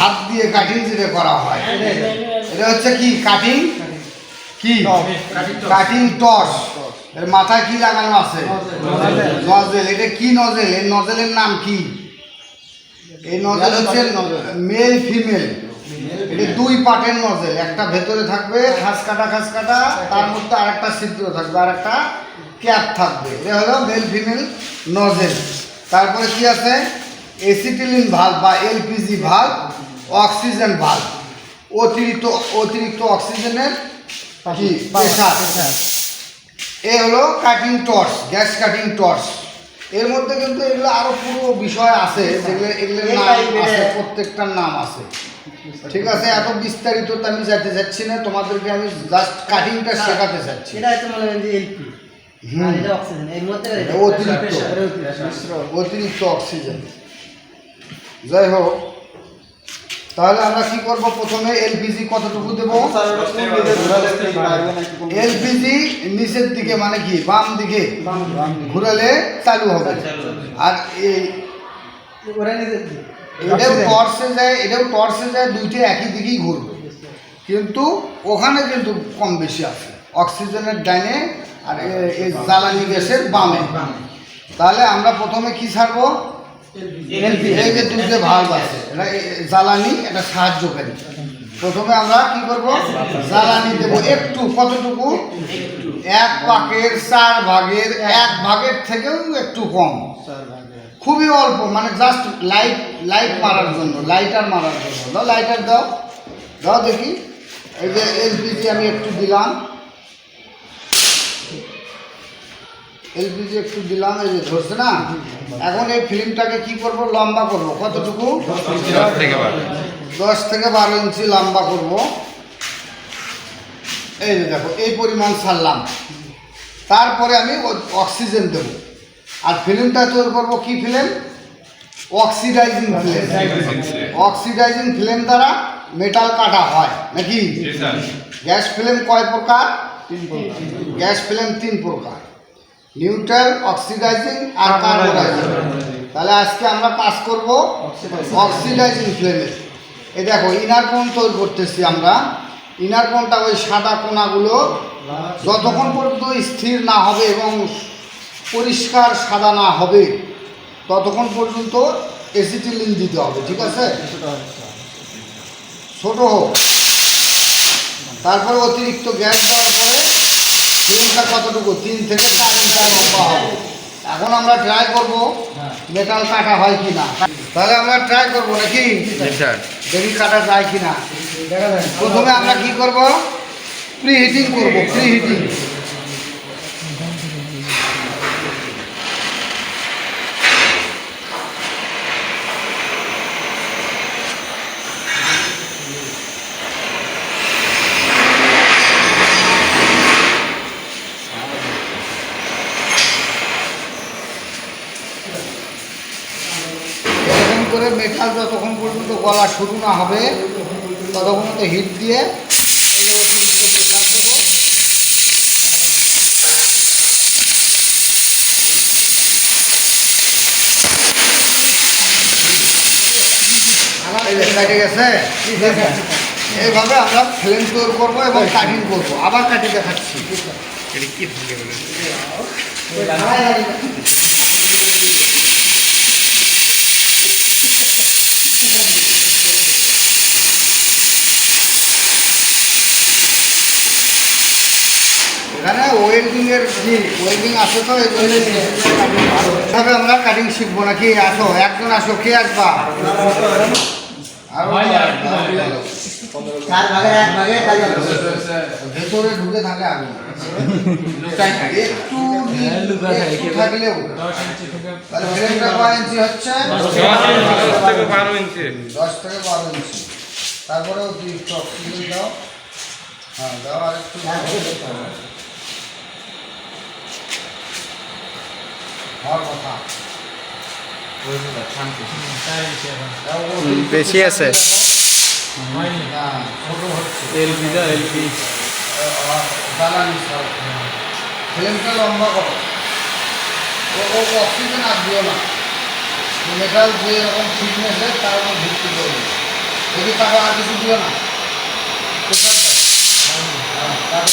হাত দিয়ে কাটিং যেটা করা হয়। এটা হচ্ছে কি? কাটিং কি? কাটিং টস এর মাথায় কি লাগানো আছে? নজেল এটা কি নজেল এই নজেলের নাম কি? এই নজেল হচ্ছে মেল ফিমেল এটা দুই পার্টের নজেল একটা ভেতরে থাকবে খাস কাটা খাস কাটা তার মধ্যে আরেকটা ছিদ্র থাকবে আর একটা ক্যাপ থাকবে। এটা হলো মেল ফিমেল নজেল তারপরে কি আছে? এসিটিলিন ভাল্ব বা এলপিজি ভাল্ব অক্সিজেন ভাল্ব অতিরিক্ত অতিরিক্ত অক্সিজেনের কি? প্রেশার। এ হলো cutting torch gas cutting torch এর মধ্যে কিন্তু এগুলো আরও পুরো বিষয় আছে যেগুলো এগুলোর নাম আছে প্রত্যেকটার নাম আছে। ঠিক আছে? এত বিস্তারিত তো আমি যাইতে চাচ্ছি না তোমাদেরকে আমি জাস্ট কাটিংটা শেখাতে চাচ্ছি। এটা হচ্ছে মনে হয় যে এলপি অতিরিক্ত। অতিরিক্ত অক্সিজেন। যাই হোক তাহলে আমরা কি করব প্রথমে এলপিজি কতটুকু দেবো? এলপিজি নিচের দিকে মানে কি? বাম দিকে। ঘুরালে চালু হবে। আর এই। এটাও টর্চে যায়, এটাও টর্চে যায়, দুইটা একই দিকেই ঘুরবে। কিন্তু ওখানে কিন্তু কম বেশি আছে। অক্সিজেনের ডাইনে আর জ্বালানি গ্যাসের বামে। তাহলে আমরা প্রথমে কি ছাড়বো? এই যে দুটো ভাল্ব আছে। এটা জ্বালানি, এটা সাহায্যকারী প্রথমে আমরা কি করব? জ্বালানি দেবো। একটু, কতটুকু? এক পাকের চার ভাগের, এক ভাগের থেকেও একটু কম। খুবই অল্প মানে জাস্ট লাইট লাইট মারার জন্য লাইটার মারার জন্য। দাও লাইটার দাও। দাও দেখি। এই যে এলপিজি আমি একটু দিলাম। এলপিজি একটু দিলাম এই যে ধরছে না? এখন এই ফিল্মটাকে কি করব? লম্বা করব। কতটুকু? দশ থেকে বারো ইঞ্চি লম্বা করব। এই যে দেখো এই পরিমাণ ছাড়লাম। তারপরে আমি অক্সিজেন দেব। আর ফিল্মটা তৈরি করব কি film oxidising film oxidising film দ্বারা মেটাল কাটা হয় নাকি? গ্যাস ফিল্ম কয় প্রকার? গ্যাস ফিল্ম তিন প্রকার। নিউট্রাল, অক্সিডাইজিং আর কার্বোডাইজিং তাহলে আজকে আমরা কাজ করব অক্সিডাইজিং ফ্লেমে এই দেখো, ইনার কোণ তৈরি করতেছি আমরা। ইনার কোণটা ওই সাদা কোনাগুলো যতক্ষণ পর্যন্ত স্থির না হবে এবং পরিষ্কার সাদা না হবে, ততক্ষণ পর্যন্ত এসিটিলিন দিতে হবে, ঠিক আছে? ছোট হোক। তারপরে অতিরিক্ত গ্যাস দেওয়ার পরে ফিল্মটা কতটুকু? তিন থেকে চার মিটার লম্বা হবে। এখন আমরা ট্রাই করব মেটাল কাটা হয় কি না তাহলে আমরা ট্রাই করব নাকি? স্যার। দেখি কাটা যায় কি না প্রথমে আমরা কি করব? প্রি হিটিং করব প্রি হিটিং করে মেটাল যতক্ষণ পর্যন্ত গলা শুরু না হবে। ততক্ষণ তো হিট দিয়ে এই যে অতিরিক্ত প্রেশার দেবো কেটে গেছে? এইভাবে আমরা ফ্লেম তৈরি করব এবং কাটিং করব। আবার কাটি দেখাচ্ছি। এটা কি থাকে বলে এখানে ওয়েল্ডিং এর জি ওয়েল্ডিং আছে তো এই জন্য এভাবে আমরা কাটিং শিখব নাকি? আসো একজন আসো কে আসবা। ভেতরে ঢুকে থাকে আগুন একটু একটু থাকলেও। ইঞ্চি হচ্ছে? দশ থেকে বারো ইঞ্চি। তারপরে দাও হ্যাঁ দাও আর একটু হওয়ার কথা বেশি আছে। ফ্লেমটা লম্বা করো ও অক্সিজেন আর দিও না মেটাল যে রকম থিকনেসের তার উপর ভিত্তি করবে যদি কাটো আর কিছু দিও না দাও।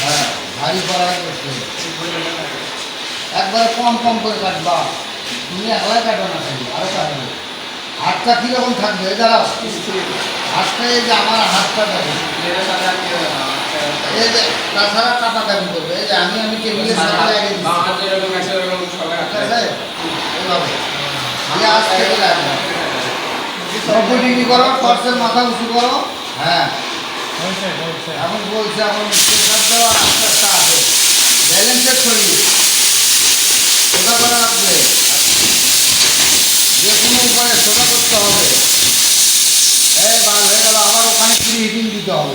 হ্যাঁ, ভারী করা করতে হবে। একবারে কম কম করে কাটবা। তুমি একলাই কাটো না খালি আরও কাটবে হাতটা কীরকম থাকবে? দাঁড়াও। হাতটা এই যে আমার হাতটা দেখো। এই যে তাছাড়া কাটা কাটি করবে। এই যে আমি আমি ঠিক আছে? এইভাবে। আজ থেকে লাগবে ডিগ্রি করো টর্চের মাথা উঁচু করো। হ্যাঁ। এখন বলছে এখন আস্তে আস্তে আসে ব্যালেন্সের শরীর সোজা করা রাখবে যে কোনো উপায়ে সোজা করতে হবে। এই বাল হয়ে গেল আবার ওখানে প্রি হিটিং দিতে হবে।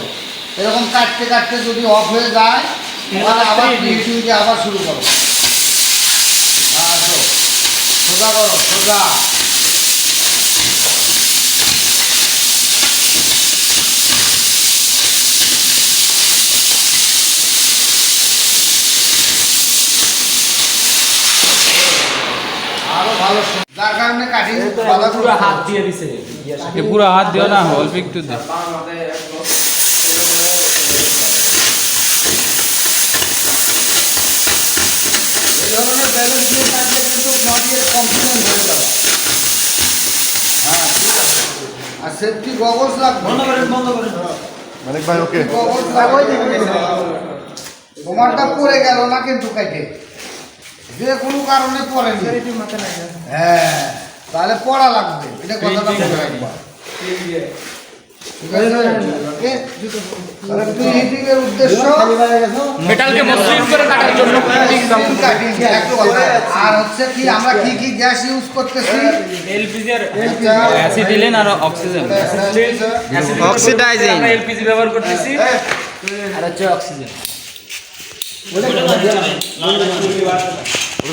এরকম কাটতে কাটতে যদি অফ হয়ে যায় তাহলে আবার হিটিং দিয়ে আবার শুরু করো। আসো। সোজা করো সোজা আরও ভালো সো- যার কারণে কাটিং বাধা পুরো হাত দিয়ে এ পুরো হাত দিও না অল্প একটু হয়ে আর সেফটি গগলস লাগবে। বন্ধ করেন বন্ধ করেন। মানিক ভাই ওকে। গগলস লাগবে। তোমারটা পড়ে গেল না কিন্তু কেটে যে কোনো কারণে পড়েনি। হ্যাঁ তাহলে পড়া লাগবে এটা কথাটা মনে রাখবা। ঠিক আছে? তাহলে তুই হিটিং এর উদ্দেশ্য মেটালকে মসৃণ করে কাটার জন্য Steel cutting, একটু কথা। আর হচ্ছে কি আমরা কি কি গ্যাস ইউজ করতেছি? এলপিজির একটা অ্যাসিডিলিন আর অক্সিজেন অক্সিডাইজিং আমরা এলপিজি ব্যবহার করতেছি। আর হচ্ছে অক্সিজেন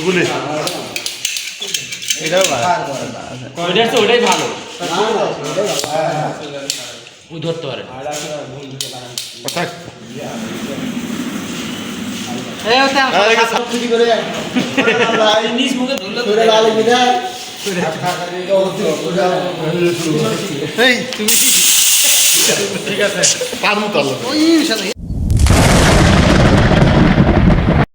গুলি এটাও ভালো। ওইটা ভালো। ও ধরতে পারে। কোথায় ছুটি করে নিজ মুখে ধরলে ধরে লাল বিদায় এই তুমি ঠিক আছে। পারমু তাহলে